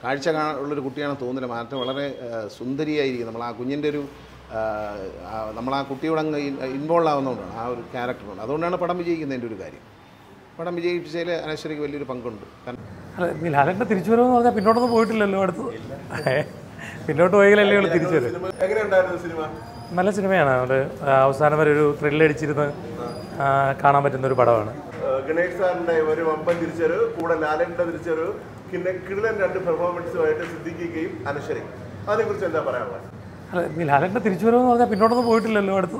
കാഴ്ച കാണാൻ ഉള്ളൊരു കുട്ടിയാണെന്ന് തോന്നുന്നില്ല. മാറ്റം വളരെ സുന്ദരിയായിരിക്കും നമ്മൾ ആ കുഞ്ഞിന്റെ ഒരു നമ്മൾ ആ കുട്ടിയോട് അങ്ങ് ഇൻവോൾവ് ആവുന്നതുകൊണ്ടാണ് ആ ഒരു ക്യാരക്ടറുണ്ട്. അതുകൊണ്ടാണ് പടം വിജയിക്കുന്നതിന്റെ ഒരു കാര്യം. പടം വിജയിപ്പിച്ചതിൽ അനശ്വരിക്ക് വലിയൊരു പങ്കുണ്ട്. അല്ല ലാലേട്ടന്റെ തിരിച്ചു വരുമെന്ന് പറഞ്ഞാൽ പിന്നോട്ടൊന്നും പോയിട്ടില്ലല്ലോ അടുത്ത്. പിന്നോട്ട് പോയെങ്കിലല്ലേ ഉള്ളൂ തിരിച്ചു വരും നല്ല സിനിമയാണ്. അത് അവസാനം വരെ ഒരു ത്രില്ലടിച്ചിരുന്ന് കാണാൻ പറ്റുന്ന ഒരു പടമാണ്. ഗണേഷ് സാറിന്റെ ഒരു വമ്പൻ തിരിച്ചൊരു കൂടെ ലാലന്റെ തിരിച്ചൊരു പിന്നെ കിടിലൻ രണ്ട് പെർഫോമൻസുമായിട്ട് സിദ്ധിക്കുകയും അനശ്വരി. അതിനെ കുറിച്ച് എന്താ പറയാനുള്ളത്? അല്ല ലാലേട്ടന്റെ തിരിച്ചു പറഞ്ഞാൽ പിന്നോട്ടൊന്നും പോയിട്ടില്ലല്ലോ അടുത്ത്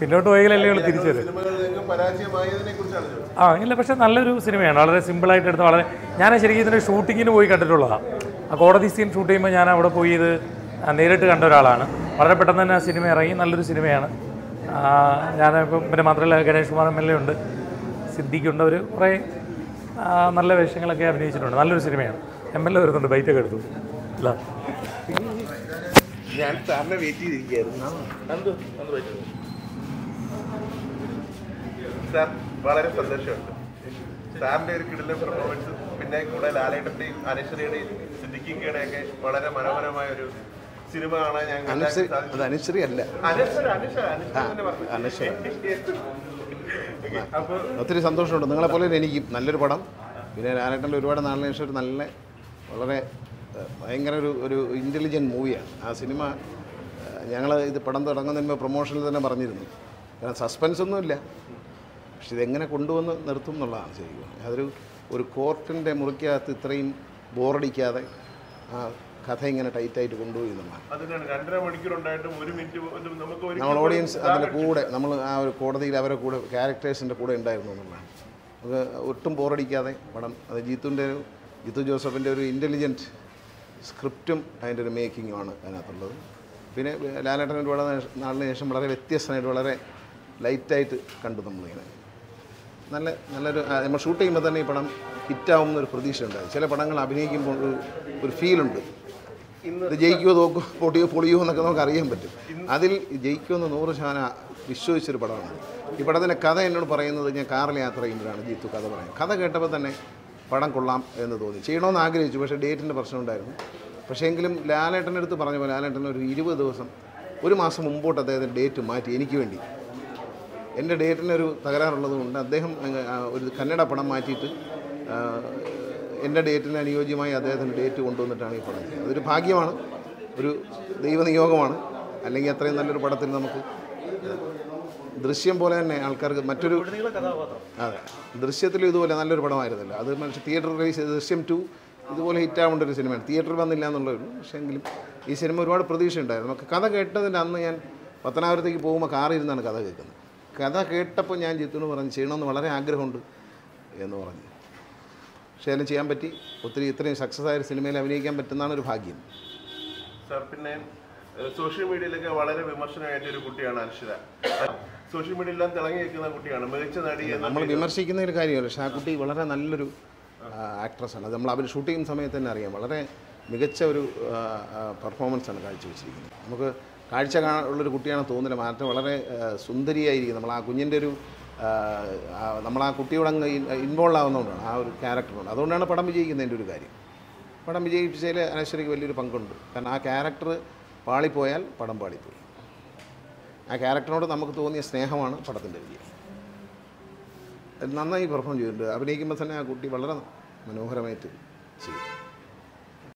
പിന്നോട്ട് പോയെങ്കിലല്ലേ ഉള്ളൂ തിരിച്ചു വരും ആ ഇല്ല പക്ഷേ നല്ലൊരു സിനിമയാണ്. വളരെ സിമ്പിളായിട്ട് എടുത്ത വളരെ ഞാൻ ശരിക്കും ഇതിന്റെ ഷൂട്ടിങ്ങിന് പോയി കണ്ടിട്ടുള്ളതാണ് ആ കോടതി സീൻ ഷൂട്ട് ചെയ്യുമ്പോൾ ഞാൻ അവിടെ പോയി ഇത് നേരിട്ട് കണ്ട ഒരാളാണ്. വളരെ പെട്ടെന്ന് തന്നെ ആ സിനിമ ഇറങ്ങി. നല്ലൊരു സിനിമയാണ്. ഞാൻ ഞാനിപ്പം പിന്നെ മാത്രമല്ല Ganesh Kumar M L A ഉണ്ട്. സിദ്ദിഖുണ്ട് അവർ കുറേ നല്ല വേഷങ്ങളൊക്കെ അഭിനയിച്ചിട്ടുണ്ട്. നല്ലൊരു സിനിമയാണ്. എം എൽ എ വരുന്നുണ്ട്. ബൈറ്റൊക്കെ എടുത്തു. അല്ല ഞാൻ സാറിനെ വെയിറ്റ് ചെയ്തിരിക്കുകയായിരുന്നു. എന്ത് എന്ത് പറ്റി സാർ വളരെ സന്തോഷമുണ്ട്. ഒരു പെർഫോമൻസ് പിന്നെ കൂടെ ലാലേട്ടന്റെയും അനശ്വരിയുടെയും സിദ്ദിഖിക്കയുടെയൊക്കെ വളരെ മനോഹരമായ ഒരു സിനിമ കാണാൻ ഞാൻ അത് അനശ്വരി അല്ല. അനശ്വര ഒത്തിരി സന്തോഷമുണ്ട്. നിങ്ങളെ പോലെ എനിക്ക് നല്ലൊരു പടം. പിന്നെ ആരാട്ടിൽ ഒരുപാട് നാളിന് ശേഷം ഒരു നല്ല വളരെ ഭയങ്കര ഒരു ഒരു ഇന്റലിജന്റ് മൂവിയാണ് ആ സിനിമ ഞങ്ങൾ ഇത് പടം തുടങ്ങുന്നതിന് മുമ്പ് പ്രൊമോഷനിൽ തന്നെ പറഞ്ഞിരുന്നു. കാരണം സസ്പെൻസ് ഒന്നുമില്ല പക്ഷെ ഇതെങ്ങനെ കൊണ്ടുവന്ന് നിർത്തും എന്നുള്ളതാണ് ശരിക്കും. അതൊരു ഒരു കോർട്ടിന്റെ മുറിക്കകത്ത് ഇത്രയും ബോറടിക്കാതെ ആ കഥ ഇങ്ങനെ ടൈറ്റായിട്ട് കൊണ്ടുപോയി ഒരു നമ്മൾ ഓഡിയൻസ് അതിന്റെ കൂടെ നമ്മൾ ആ ഒരു കോടതിയിൽ അവരെ കൂടെ ക്യാരക്ടേഴ്സിന്റെ കൂടെ ഉണ്ടായിരുന്നു എന്നുള്ളതാണ്. നമുക്ക് ഒട്ടും ബോറടിക്കാതെ പടം. അത് ജീത്തുന്റെ ഒരു ജീത്തു ജോസഫിന്റെ ഒരു ഇന്റലിജന്റ് സ്ക്രിപ്റ്റും അതിന്റെ ഒരു മേക്കിങ്ങുമാണ് അതിനകത്തുള്ളത്. പിന്നെ ലാലേട്ടൻ ഒരുപാട് നാളിന് ശേഷം വളരെ വ്യത്യസ്തമായിട്ട് വളരെ ലൈറ്റായിട്ട് കണ്ടു നമ്മളിങ്ങനെ. നല്ല നല്ലൊരു നമ്മൾ ഷൂട്ട് ചെയ്യുമ്പോൾ തന്നെ ഈ പടം ഹിറ്റാവും ഒരു പ്രതീക്ഷ ഉണ്ടായി ചില പടങ്ങൾ അഭിനയിക്കുമ്പോൾ ഒരു ഫീലുണ്ട് ഇത് ജയിക്കുമോ തോക്കോ പൊട്ടിയോ പൊളിയോ എന്നൊക്കെ നമുക്ക് അറിയാൻ പറ്റും. അതിൽ ജയിക്കുമെന്ന് നൂറ് ശതമാനം വിശ്വസിച്ചൊരു പടമാണ്. ഈ പടത്തിന്റെ കഥ എന്നോട് പറയുന്നത് ഞാൻ കാറിൽ യാത്ര ചെയ്യുമ്പോഴാണ് ജീത്തു കഥ പറയുന്നത്. കഥ കേട്ടപ്പോൾ തന്നെ പടം കൊള്ളാം എന്ന് തോന്നി. ചെയ്യണമെന്ന് ആഗ്രഹിച്ചു പക്ഷേ ഡേറ്റിന്റെ പ്രശ്നം ഉണ്ടായിരുന്നു. പക്ഷേ എങ്കിലും ലാലേട്ടന്റെ അടുത്ത് പറഞ്ഞ പോലെ ലാലേട്ടൻ ഒരു ഇരുപത് ദിവസം ഒരു മാസം മുമ്പോട്ട് അദ്ദേഹത്തിന്റെ ഡേറ്റ് മാറ്റി എനിക്ക് വേണ്ടി. എന്റെ ഡേറ്റിനൊരു തകരാറുള്ളത് കൊണ്ട് അദ്ദേഹം ഒരു കന്നഡ പടം മാറ്റിയിട്ട് എന്റെ ഡേറ്റിന് അനുയോജ്യമായി അദ്ദേഹത്തിന് ഡേറ്റ് കൊണ്ടുവന്നിട്ടാണ് ഈ പടം ചെയ്യുന്നത് അതൊരു ഭാഗ്യമാണ്. ഒരു ദൈവനിയോഗമാണ് അല്ലെങ്കിൽ അത്രയും നല്ലൊരു പടത്തിൽ നമുക്ക് ദൃശ്യം പോലെ തന്നെ ആൾക്കാർക്ക് മറ്റൊരു അതെ. ദൃശ്യത്തിലും ഇതുപോലെ നല്ലൊരു പടമായിരുന്നല്ലോ. അത് മനുഷ്യ തിയേറ്റർ റിലീസ് ദൃശ്യം ടു ഇതുപോലെ ഹിറ്റാവേണ്ട ഒരു സിനിമയാണ്. തിയേറ്ററിൽ വന്നില്ല എന്നുള്ളൊരു പക്ഷേ എങ്കിലും ഈ സിനിമ ഒരുപാട് പ്രതീക്ഷ ഉണ്ടായിരുന്നു നമുക്ക് കഥ കേട്ടതിന്റെ അന്ന് ഞാൻ പത്തനാപുരത്തേക്ക് പോകുമ്പോൾ കാറിയിരുന്നാണ് കഥ കേൾക്കുന്നത്. കഥ കേട്ടപ്പോൾ ഞാൻ ജിത്തുവിന് പറഞ്ഞു ചെയ്യണമെന്ന് വളരെ ആഗ്രഹമുണ്ട് എന്ന് പറഞ്ഞു. അതിന് ചെയ്യാൻ പറ്റി. ഒത്തിരി ഇത്രയും സക്സസ് ആയ സിനിമയിൽ അഭിനയിക്കാൻ പറ്റുന്നതാണ് ഒരു ഭാഗ്യം. സാർ പിന്നെ സോഷ്യൽ മീഡിയയിലൊക്കെ വളരെ വിമർശനമായിട്ട് ഒരു കുട്ടിയാണ് അർഷിത സോഷ്യൽ മീഡിയയിലെല്ലാം തിളങ്ങി നിൽക്കുന്ന കുട്ടിയാണ് മികച്ച നടി നമ്മൾ വിമർശിക്കുന്ന ഒരു കാര്യമല്ല പക്ഷേ ആ കുട്ടി വളരെ നല്ലൊരു ആക്ട്രസ്സാണ് അത് നമ്മൾ അവർ ഷൂട്ട് ചെയ്യുന്ന സമയത്ത് തന്നെ അറിയാം. വളരെ മികച്ച ഒരു പെർഫോമൻസ് ആണ് കാഴ്ചവെച്ചിരിക്കുന്നത്. നമുക്ക് കാഴ്ച കാണാനുള്ളൊരു കുട്ടിയാണ് കുട്ടിയാണെന്ന് തോന്നുന്നില്ല. മാറ്റം വളരെ സുന്ദരിയായിരിക്കും. നമ്മൾ ആ കുഞ്ഞിന്റെ ഒരു നമ്മൾ ആ കുട്ടിയോട് അങ്ങ് ഇൻവോൾവ് ആവുന്നതുകൊണ്ടാണ് ആ ഒരു ക്യാരക്ടറുണ്ട് അതുകൊണ്ടാണ് പടം വിജയിക്കുന്നതിന്റെ ഒരു കാര്യം. പടം വിജയിപ്പിച്ചതിൽ അനശ്വരിക്ക് വലിയൊരു പങ്കുണ്ട്. കാരണം ആ ക്യാരക്ടർ പാളിപ്പോയാൽ പടം പാളിപ്പോയി. ആ ക്യാരക്ടറിനോട് നമുക്ക് തോന്നിയ സ്നേഹമാണ് പടത്തിന്റെ വിജയം. നന്നായി പെർഫോം ചെയ്തിട്ടുണ്ട്. അഭിനയിക്കുമ്പോൾ തന്നെ ആ കുട്ടി വളരെ മനോഹരമായിട്ട് ചെയ്തു.